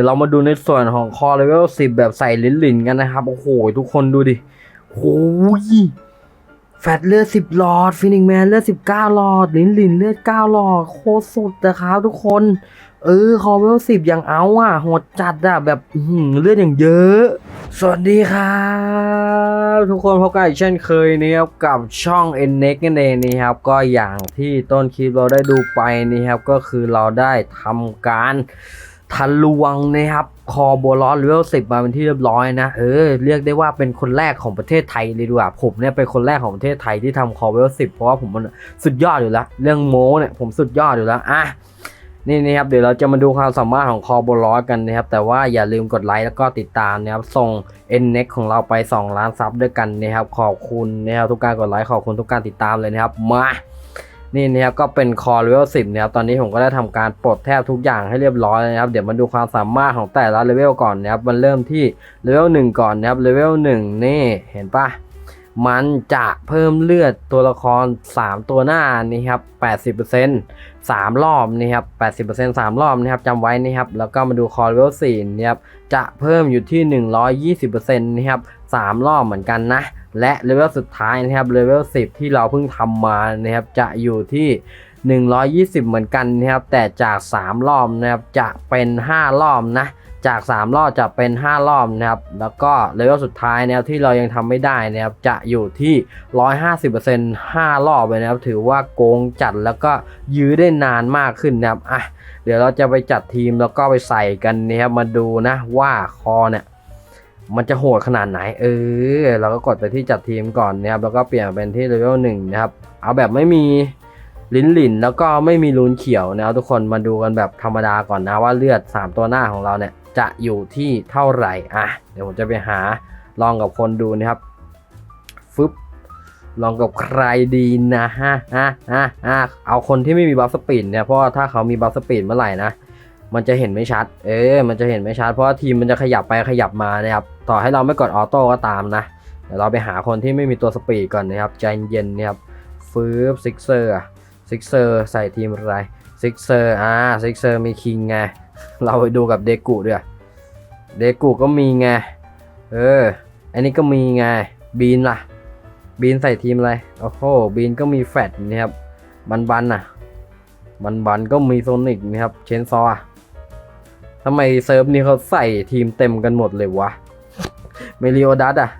ดี๋ยวเรามาดูในส่วนของคอเลเวล10แบบใส่ลิ้นหลินกันนะครับ โอ้โห ทุกคนดูดิโอ้ยแฟตเลือด10หลอด ฟินิกแมนเลือด19หลอด ลิ้นหลินเลือด9หลอด โคตรสุดนะครับทุกคน เออ คอเลเวล10อย่างเอาอะโหดจัดอะ แบบเลือดอย่างเยอะ สวัสดีครับทุกคนพบกันอีกเช่นเคยนะครับกับช่อง n n e x นั่นเองนะครับ ก็อย่างที่ต้นคลิปเราได้ดูไปนะครับ ก็คือเราได้ทำการ ทะลวงนะครับ คอโบลอนเลเวล10มาเป็นที่เรียบร้อยนะ เออ เรียกได้ว่าเป็นคนแรกของประเทศไทยเลยดีกว่า ผมเนี่ยเป็นคนแรกของประเทศไทยที่ทำคอเลเวล10เพราะว่าผมมันสุดยอดอยู่แล้ว เรื่องโม้เนี่ยผมสุดยอดอยู่แล้วอะนี่นะครับเดี๋ยวเราจะมาดูความสามารถของคอโบลอสกันนะครับ แต่ว่าอย่าลืมกดไลค์แล้วก็ติดตามนะครับ ส่ง n n e x ของเราไป 2 ล้านซับด้วยกันนะครับ ขอบคุณนะครับทุกการกดไลค์ขอบคุณทุกการติดตามเลยนะครับ มา นี่นะครับก็เป็นคอเลเวล10นะครับตอนนี้ผมก็ได้ทำการปลดแทบทุกอย่างให้เรียบร้อยนะครับ เดี๋ยวมาดูความสามารถของแต่ละเลเวลก่อนนะครับมันเริ่มที่เลเวล1ก่อนนะครับเลเวล1นี่เห็นปะมันจะเพิ่มเลือดตัวละคร 3 ตัวหน้านี่ครับ 80% 3 รอบนี่ครับ 80% 3 รอบนะครับจำไว้นะครับ แล้วก็มาดูคอร์เลเวล4นี่ครับ จะเพิ่มอยู่ที่ 120%นะครับ 3 รอบเหมือนกันนะ และเลเวลสุดท้ายนะครับเลเวล10 ที่เราเพิ่งทำมานะครับจะอยู่ที่ 120 เหมือนกันนะครับแต่จาก 3 รอบนะครับจะเป็น 5 รอบนะจาก 3 รอบจะเป็น 5 รอบนะครับ แล้วก็เลเวลสุดท้ายนะครับที่เรายังทำไม่ได้นะครับจะอยู่ที่ 150% 5 รอบเลยนะครับ ถือว่าโกงจัดแล้วก็ยื้อได้นานมากขึ้นนะครับอะเดี๋ยวเราจะไปจัดทีมแล้วก็ไปใส่กันนะครับมาดูนะว่าคอเนี่ย มันจะโหดขนาดไหน เออ เราก็กดไปที่จัดทีมก่อนนะครับ แล้วก็เปลี่ยนเป็นที่เลเวลหนึ่งนะครับ เอาแบบไม่มีลิ้นหลินแล้วก็ไม่มีรูนเขียวนะครับทุกคนมาดูกันแบบธรรมดาก่อนนะว่าเลือด 3 ตัวหน้าของเราเนี่ย จะอยู่ที่เท่าไหร่ อะ เดี๋ยวผมจะไปหาลองกับคนดูนะครับ ฟึบ ลองกับใครดีนะฮะฮะฮะฮะเอาคนที่ไม่มีบัฟสปีดเนี่ย เพราะว่าถ้าเขามีบัฟสปีดเมื่อไหร่นะ มันจะเห็นไม่ชัด เออ มันจะเห็นไม่ชัด เพราะว่าทีมมันจะขยับไปขยับมานะครับ ต่อให้เราไม่กดออโต้ก็ตามนะ เดี๋ยวเราไปหาคนที่ไม่มีตัวสปีดก่อนนะครับ ใจเย็นนะครับ ฟืบซิกเซอร์ซิกเซอร์ใส่ทีมอะไรซิกเซอร์อ่าซิกเซอร์มีคิงไง เราไปดูกับเดกุด้วยเดกุก็มีไง เออ อันนี้ก็มีไง บีนล่ะ บีนใส่ทีมอะไร โอ้โห บีนก็มีแฟตนะครับ บันบันน่ะ บันบันก็มีโซนิกนะครับ เชนซอร์ ทำไมเซิร์ฟนี้เขาใส่ทีมเต็มกันหมดเลยวะ เมลิโอดัสอะ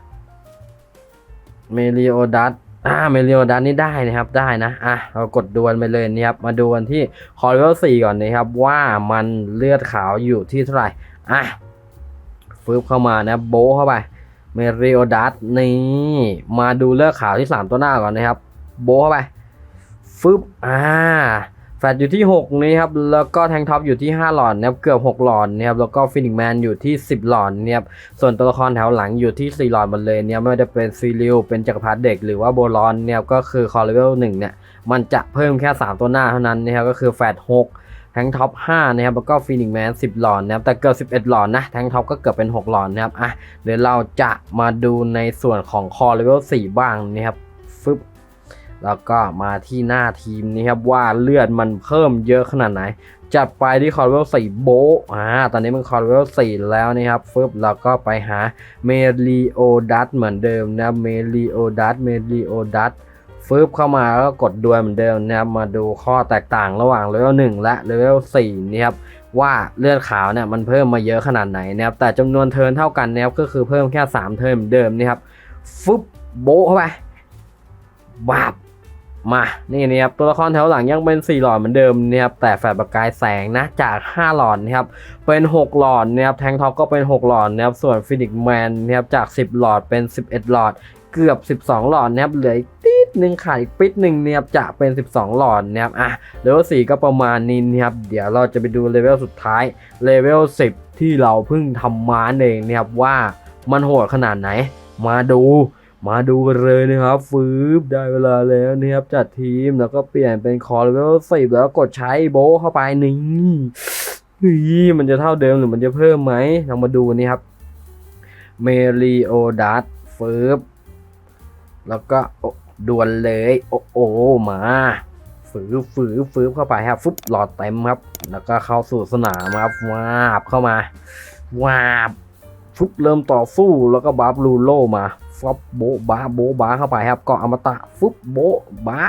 เมลิโอดัสอ่าเมลิโอดัสนี่ได้นะครับได้นะอะเรากดดวลไปเลยนะครับมาดูกันที่คอร์เวล4ก่อนนะครับ ว่ามันเลือดขาวอยู่ที่เท่าไหร่อะฟืบเข้ามานะโบเข้าไปเมริโอดัสนี่มาดูเลือดขาวที่ 3 ตัวหน้าก่อนนะครับ โบเข้าไปฟึบอ่า แฟตอยู่ที่ 6นี่ครับ แล้วก็แทงท็อปอยู่ที่ 5 หลอดนะครับ เกือบ 6 หลอดนะครับ แล้วก็ฟินิกแมนอยู่ที่ 10 หลอดนะครับ ส่วนตัวละครแถวหลังอยู่ที่ 4 หลอดหมดเลยเนี่ยไม่ว่าจะเป็นซีริวเป็นจักรพรรดิเด็กหรือว่าโบลอนเนี่ยก็คือคอร์เลเวล1เนี่ย มันจะเพิ่มแค่ 3 ตัวหน้าเท่านั้นนะครับ ก็คือแฟต6แทงท็อป5นะครับ แล้วก็ฟินิกแมน 10 หลอดนะครับ แต่เกือบ11 หลอดนะ แทงท็อปก็เกือบเป็น 6 หลอดนะครับ อะ เดี๋ยวเราจะมาดูในส่วนของคอร์เลเวล4บ้างนะครับ ฟึบ แล้วก็มาที่หน้าทีมนี้ครับว่าเลือดมันเพิ่มเยอะขนาดไหน จัดไปที่คอร์เวล4โบอ่าตอนนี้มันคอร์เวล4แล้วนะครับฟึบแล้วก็ไปหาเมลิโอดัสเหมือนเดิมนะเมลิโอดัสเมลิโอดัสฟึบเข้ามาแล้วก็กดดวลเหมือนเดิมนะครับมาดูข้อแตกต่างระหว่างเลเวล1และเลเวล4นี่ครับว่าเลือดขาวเนี่ยมันเพิ่มมาเยอะขนาดไหนนะครับแต่จำนวนเทิร์นเท่ากันนะครับก็คือเพิ่มแค่ 3 เทิร์นเหมือนเดิมนี่ครับฟึบโบเข้าไปบาบ มานี่นะครับตัวละครแถวหลังยังเป็น 4 หลอดเหมือนเดิมนะครับแต่แฟลชประกายแสงนะจาก 5 หลอดนะครับเป็น 6 หลอดนะครับแทงท็อปก็เป็น 6 หลอดนะครับส่วนฟินิกแมนนะครับจาก 10 หลอดเป็น 11 หลอดเกือบ 12 หลอดนะครับเหลืออีกติดหนึ่งขาดอีกปิดหนึ่งนะครับจะเป็น 12 หลอดนะครับอะเลเวล4ก็ประมาณนี้นะครับเดี๋ยวเราจะไปดูเลเวลสุดท้ายเลเวล10 ที่เราเพิ่งทำมาเองนะครับว่ามันโหดขนาดไหนมาดู มาดูกันเลยนะครับฟืบได้เวลาแล้วนะครับจัดทีมแล้วก็เปลี่ยนเป็นคอร์เลเวลสิบแล้วกดใช้โบเข้าไปนี่เฮ้ยมันจะเท่าเดิมหรือมันจะเพิ่มไหมลองมาดูนี่ครับเมริโอดัสฟืบแล้วก็ดวลเลย โอ้โอมาฝือฝือฝือเข้าไปครับฟุบหลอดเต็มครับ แล้วก็เข้าสู่สนามครับวาบเข้ามาวาบฟุบเริ่มต่อสู้แล้วก็บัฟลูโลมา ฟบโบบาโบบาเข้าไปครับเกาะอมตะฟุบโบบา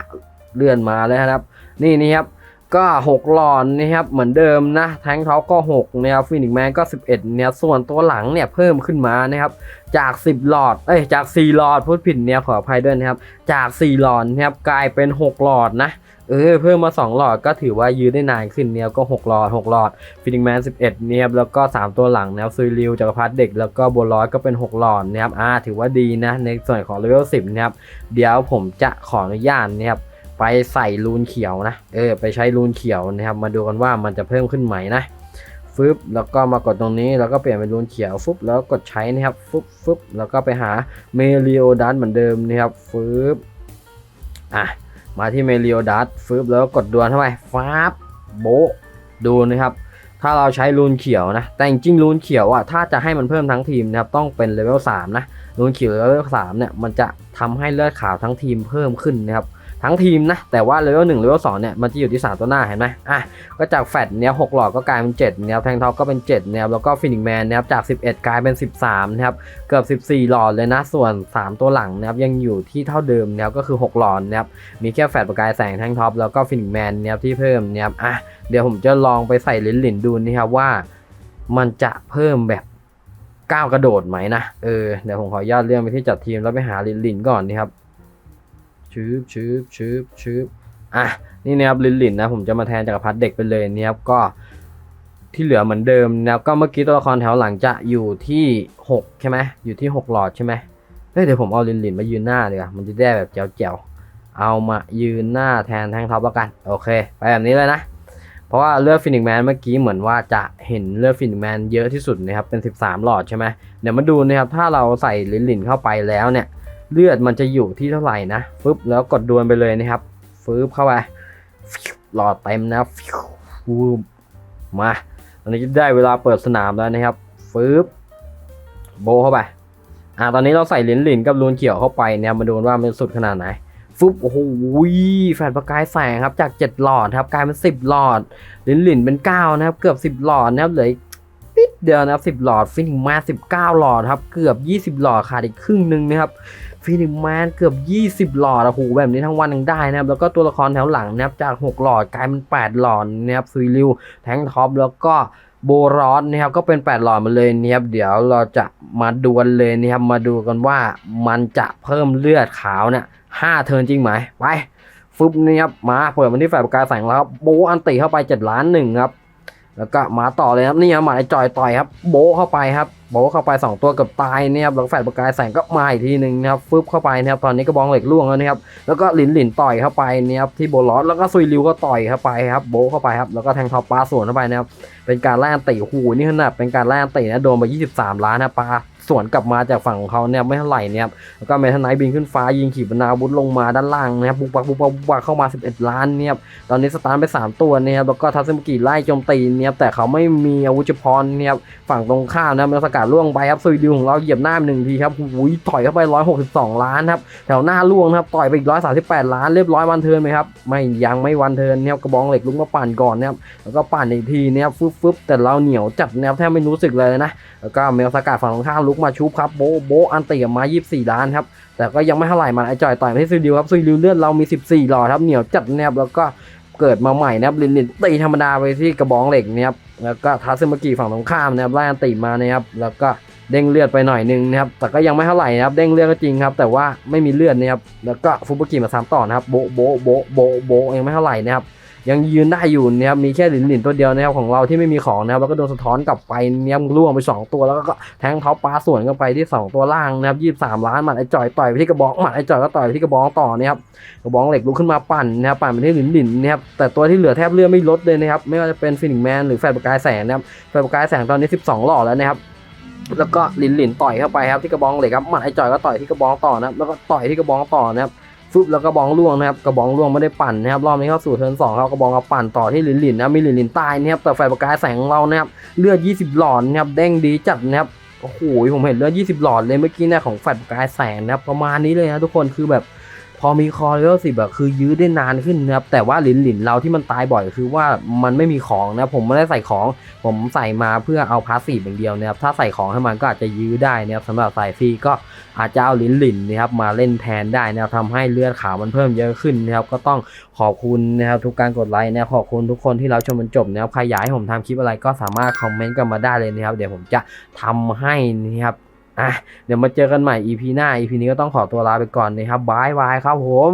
เลื่อนมาเลยครับ นี่นี่ครับก็6หลอดนะครับเหมือนเดิมนะแทงท็อปก็6นะครับฟินิกแมนก็ 11เนี่ยส่วนตัวหลังเนี่ยเพิ่มขึ้นมานะครับจาก 10 หลอดเอ้ยจาก 4 หลอดพูดผิดเนี่ยขออภัยด้วยนะครับจาก 4 หลอดนะครับกลายเป็น 6 หลอดนะ เออเพิ่มมา 2 หลอดก็ถือว่ายืนได้นานขึ้นเนี่ยก็ 6 หลอด 6 หลอดฟินิกแมน11 เนี่ยแล้วก็ 3 ตัวหลังนะครับซุยริวจักรพรรดิเด็กแล้วก็บัวลอยก็เป็น 6 หลอดนะครับอ่าถือว่าดีนะในส่วนของเลเวล10นะครับเดี๋ยวผมจะขออนุญาตนะครับไปใส่รูนเขียวนะเออไปใช้รูนเขียวนะครับมาดูกันว่ามันจะเพิ่มขึ้นไหมนะฟึบแล้วก็มากดตรงนี้แล้วก็เปลี่ยนเป็นรูนเขียวฟึบแล้วกดใช้นะครับฟึบฟึบแล้วก็ไปหาเมลิโอดัสเหมือนเดิมนะครับฟึบอะ มาที่เมลิโอดัสฟืบแล้วกดดวนเข้าไปฟ้าบโบดูนะครับ ถ้าเราใช้รูนเขียวนะ แต่จริงๆรูนเขียวอะถ้าจะให้มันเพิ่มทั้งทีมนะครับต้องเป็นเลเวล3นะรูนเขียวเลเวล3เนี่ยมันจะทำให้เลือดขาวทั้งทีมเพิ่มขึ้นนะครับ ทั้งทีมนะ แต่ว่าเลเวลหนึ่งเลเวลสองเนี่ยมันจะอยู่ที่ 3 ตัวหน้าเห็นไหมอะก็จากแฟดเนี่ยหกหลอดก็กลายเป็น7นะครับแทงท็อปก็เป็น7นะครับแล้วก็ฟินิกแมนนะครับจาก 11 กลายเป็น 13นะครับเกือบ 14 หลอดเลยนะส่วน 3 ตัวหลังนะครับยังอยู่ที่เท่าเดิมนะครับก็คือ 6 หลอดนะครับมีแค่แฟดประกายแสงแทงท็อปแล้วก็ฟินิกแมนนะครับที่เพิ่มนะครับอะเดี๋ยวผมจะลองไปใส่ลิ้นหลินดูนะครับว่า มันจะเพิ่มแบบก้าวกระโดดไหมนะเออเดี๋ยวผมขออนุญาตเลื่อนไปที่จัดทีมแล้วไปหาลินลินก่อนนะครับ ชืบชืบชืบชืบอะนี่นะครับลินลินนะผมจะมาแทนจักรพรรดิเด็กไปเลยนะครับก็ที่เหลือเหมือนเดิมนะครับก็เมื่อกี้ตัวละครแถวหลังจะอยู่ที่ 6 ใช่ไหมอยู่ที่ 6 หลอดใช่ไหมเฮ้ยเดี๋ยวผมเอาลินลินมายืนหน้าดีกว่ามันจะได้แบบแจ๋วๆเอามายืนหน้าแทนแทงท็อปแล้วกันโอเค ไปแบบนี้เลยนะ เพราะว่าเลือดฟินิกแมนเมื่อกี้เหมือนว่าจะเห็นเลือดฟินิกแมนเยอะที่สุดนะครับเป็น 13 หลอดใช่ไหมเดี๋ยวมาดูนะครับถ้าเราใส่ลินลินเข้าไปแล้วเนี่ย เลือดมันจะอยู่ที่เท่าไหร่นะฟึบแล้วกดดวลไปเลยนะครับฟึบเข้าไปหลอดเต็มนะฟิวฟูบมาตอนนี้ได้เวลาเปิดสนามแล้วนะครับฟึบโบเข้าไปอ่าตอนนี้เราใส่ลิ้นหลินกับรูนเขียวเข้าไปเนี่ยมาดูนว่ามันสุดขนาดไหนฟึบโอ้โหแฟนประกายแสงครับจาก 7 หลอดครับกลายเป็น 10 หลอด หลินหลินเป็น 9 นะครับ เกือบ 10 หลอดนะครับเหลืออีก เดียวนะครับ10หลอดฟินิกมา19หลอดครับเกือบ20หลอดขาดอีกครึ่งหนึ่งนะครับฟินิกแมนเกือบ20หลอดอะโหแบบนี้ทั้งวันยังได้นะครับแล้วก็ตัวละครแถวหลังนะครับจาก6หลอดกลายเป็น8หลอดนะครับซุยริวแทงท็อปแล้วก็โบรอสนะครับก็เป็น 8 หลอดมาเลยนะครับเดี๋ยวเราจะมาดวลเลยนะครับมาดูกันว่ามันจะเพิ่มเลือดขาวเนี่ยห้าเทิร์นจริงไหมไปฟึบนี่ครับมาเปิดมันที่แฟลประกายแสงแล้วครับโบอันติเข้าไป 7 ล้านหนึ่งครับ แล้วก็มาต่อเลยครับนี่ครับหมายจอยต่อยครับ โบเข้าไปครับ โบเข้าไป 2 ตัวเกับตายเนี่ยครับแล้วแฟดประกายแสงก็มาอีกทีหนึ่งนะครับฟึบเข้าไปนะครับตอนนี้กระบองเหล็กล่วงแล้วนะครับแล้วก็หลินหลินต่อยเข้าไปเนี่ยครับที่โบลอสแล้วก็ซุยริวก็ต่อยเข้าไปครับโบเข้าไปครับแล้วก็แทงท็อปปลาสวนเข้าไปนะครับเป็นการแล่นตีหูนี่ขนาดเป็นการแล่นตีนะโดนไป 23 ล้านนะปลา สวนกลับมาจากฝั่งของเขาเนี่ยไม่เท่าไหร่เนี่ยครับแล้วก็เมทันไนท์บินขึ้นฟ้ายิงขีปนาวุธลงมาด้านล่างนะครับบุกปักบุกปักบุกปักเข้ามา 11 ล้านเนี่ยตอนนี้สตาร์ไป 3 ตัวเนี่ยครับแล้วก็ทัศมุกิไล่โจมตีเนี่ยแต่เขาไม่มีอาวุธเฉพาะเนี่ยฝั่งตรงข้ามนะมันสกัดล่วงไปครับซุยดิวของเราเหยียบหน้าหนึ่งทีครับหุยต่อยเข้าไป 162 ล้านครับแถวหน้าล่วงนะครับต่อยไปอีก 138 ล้านเรียบร้อยวันเทินไหมครับไม่ยังไม่วันเทินเนี่ยกระบองเหล็กลุกมาปั่นก่อนนะครับแล้วก็ปั่นอีกทีเนี่ยฟึบฟึบแต่เราเหนียวจัดนะครับแทบไม่รู้สึกเลยนะแล้วก็เมลสกัดฝั่งตรงข้ามลุกมาชุบครับโบโบอันตีออกมา 24 ล้านครับ แต่ก็ยังไม่เท่าไหร่มันไอจ่อยต่อยไปที่ซุยดิวครับซุยดิวเลือดเรามี 14 หลอดครับเหนียวจัดนะครับแล้วก็เกิดมาใหม่นะครับลินลินตีธรรมดาไปที่กระบองเหล็กนะครับแล้วก็ทัซึมากิฝั่งตรงข้ามนะครับไล่อันตีมานะครับแล้วก็เด้งเลือดไปหน่อยนึงนะครับแต่ก็ยังไม่เท่าไหร่นะครับเด้งเลือดก็จริงครับ แต่ว่าไม่มีเลือดนะครับแล้วก็ฟุบุกิมาซ้ำต่อนะครับโบโบโบโบโบยังไม่เท่าไหร่นะครับ ยังยืนได้อยู่นะครับมีแค่หลินหลินตัวเดียวนะครับของเราที่ไม่มีของนะครับแล้วก็โดนสะท้อนกลับไปเนี่ยล่วงไป 2 ตัวแล้วก็แทงเขาปลาส่วนกันไปที่ 2 ตัวล่างนะครับยี่สามล้านหมัดไอจ่อยต่อยไปที่กระบอกหมัดไอจ่อยก็ต่อยไปที่กระบอกต่อนะครับกระบอกเหล็กลุกขึ้นมาปั่นนะครับปั่นไปที่หลินหลินนะครับแต่ตัวที่เหลือแทบเลือดไม่ลดเลยนะครับไม่ว่าจะเป็นฟินิกแมนหรือแฟนประกายแสงนะครับแฟนประกายแสงตอนนี้ 12 หล่อแล้วนะครับแล้วก็หลินหลินต่อยเข้าไปครับที่กระบองเหล็กครับหมัดไอจ่อยก็ต่อยที่กระบองต่อนะครับแล้วก็ต่อยที่กระบองต่อนะครับ ฟึบแล้วกระบองล่วงนะครับกระบองล่วงไม่ได้ปั่นนะครับรอบนี้เข้าสู่เทิร์นสองครับกระบองกระปั่นต่อที่หลินหลินนะมีหลินหลินตายนะครับแต่ไฟประกายแสงของเรานะครับเลือด 20 หลอดนะครับเด้งดีจัดนะครับโอ้โหผมเห็นเลือด 20 หลอดเลยเมื่อกี้เนี่ยของไฟประกายแสงนะครับประมาณนี้เลยนะทุกคนคือแบบ พอมีคอเลเวลสิบอะคือยื้อได้นานขึ้นนะครับแต่ว่าหลินหลินเราที่มันตายบ่อยคือว่ามันไม่มีของนะผมไม่ได้ใส่ของ ผมใส่มาเพื่อเอาพาสซีฟอย่างเดียวนะครับถ้าใส่ของให้มันก็อาจจะยื้อได้นะครับสำหรับสายฟรีก็อาจจะเอาหลินหลินนะครับมาเล่นแทนได้นะครับทำให้เลือดขาวมันเพิ่มเยอะขึ้นนะครับก็ต้องขอบคุณนะครับทุกการกดไลค์นะครับขอบคุณทุกคนที่เรับชมจนจบนะครับใครอยากให้ผมทำคลิปอะไรก็สามารถคอมเมนต์กันมาได้เลยนะครับเดี๋ยวผมจะทำให้นะครับ อะเดี๋ยวมาเจอกันใหม่ EP หน้า EP นี้ก็ต้องขอตัวลาไปก่อนนะครับบายบายครับผม